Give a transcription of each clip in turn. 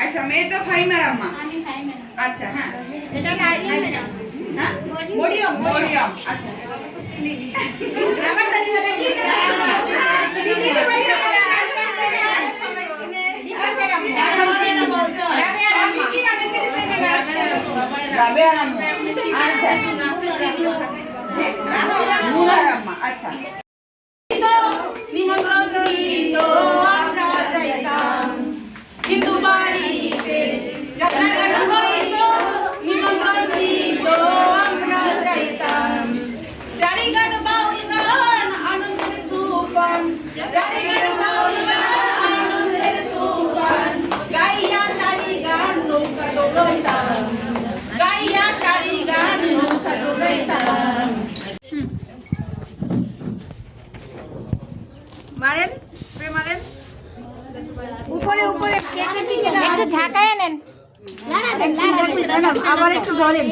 আচ্ছা মেয়ে তো ফাইমার আম্মা? আমি না আচ্ছা হ্যাঁ। এটা নাই ম্যাডাম হ্যাঁ? মরিয়ম। মরিয়ম আচ্ছা। রাবেয়ার আম্মা। আচ্ছা। মুনার আম্মা। আচ্ছা। নিমন্ত্রণ আবার একটু ধরেন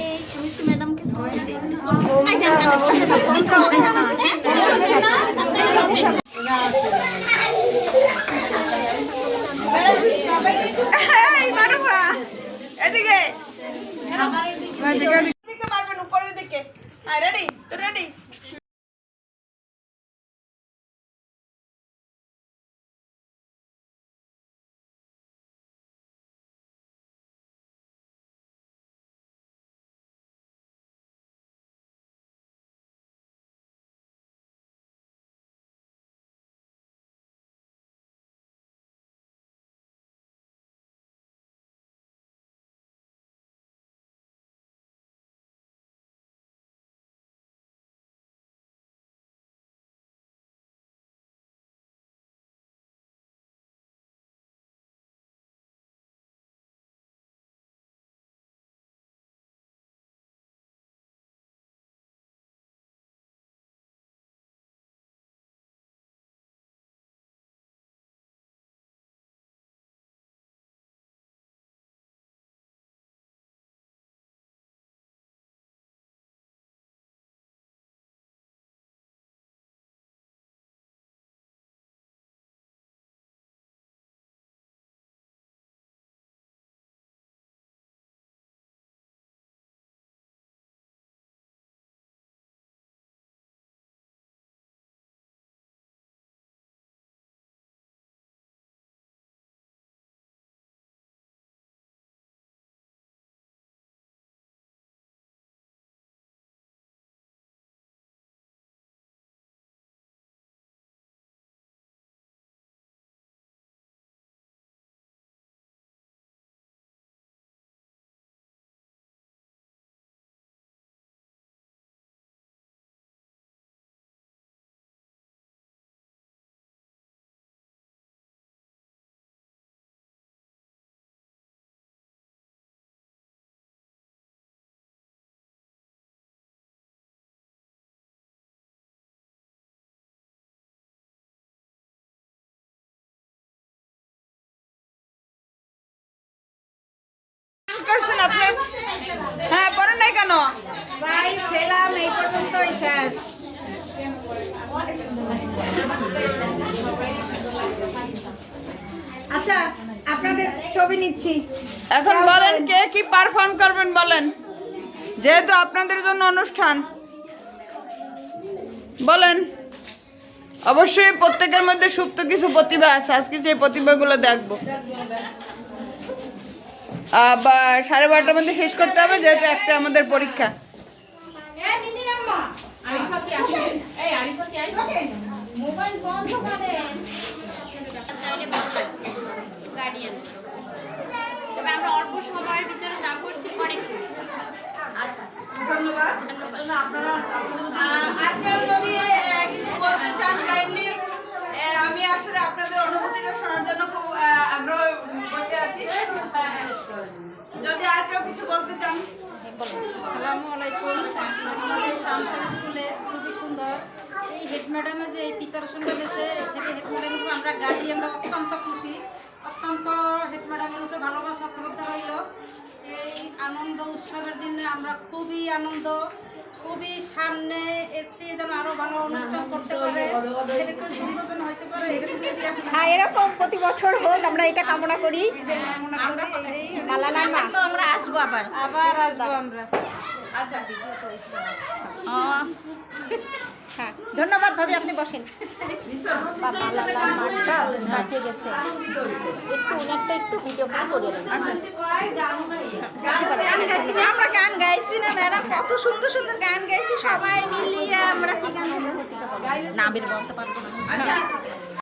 করছেন আপনি? হ্যাঁ পড়েন নাই কেন? ভাই সেলাম এই পর্যন্তই শেষ। আচ্ছা আপনাদের ছবি নিচ্ছি। এখন বলেন কে কি পারফর্ম করবেন বলেন। যেহেতু আপনাদের জন্য অনুষ্ঠান। বলেন। অবশ্যই প্রত্যেকের মধ্যে সুপ্ত কিছু প্রতিভা আছে। আজকে সেই প্রতিভাগুলো দেখব। আবার সাড়ে বারোটার মধ্যে শেষ করতে হবে যেহেতু একটা আমাদের পরীক্ষা। মোবাইল বন্ধ করেন গার্ডিয়ান তবে আমরা অল্প সময়ের ভিতরে যা করছি পরে করছি? ধন্যবাদ। আজকেও যদি কিছু বলতে চান কাইন্ডলি আসলে আপনাদের অনুভূতিটা শোনার জন্য খুব আগ্রহ করতে আছি। যদি আর কেউ কিছু বলতে চান? আমাদের খুবই সুন্দর। এই হেড ম্যাডামে যে এই প্রিপারেশনটা দিয়েছে এ থেকে হেড ম্যাডামের উপর আমরা অত্যন্ত খুশি। অত্যন্ত হেড ম্যাডামের উপরে ভালোবাসা এই আনন্দ উৎসবের জন্য আমরা খুবই আনন্দ, খুবই সামনে এর চেয়ে যেন আরও ভালো অনুষ্ঠান করতে হ্যাঁ এরকম প্রতি বছর হোক আমরা এটা কামনা করি। আমরা আসব আবার। আবার আসব আমরা। ধন্যবাদ ভাবি আপনি বসেন। গেছে। একটু ওনারটা একটু ভিডিও করে না আমরা গান গাইছি না ম্যাডাম কত সুন্দর সুন্দর গান গাইছি সবাই মিলিয়ে আমরা কি গান পারব না। আচ্ছা।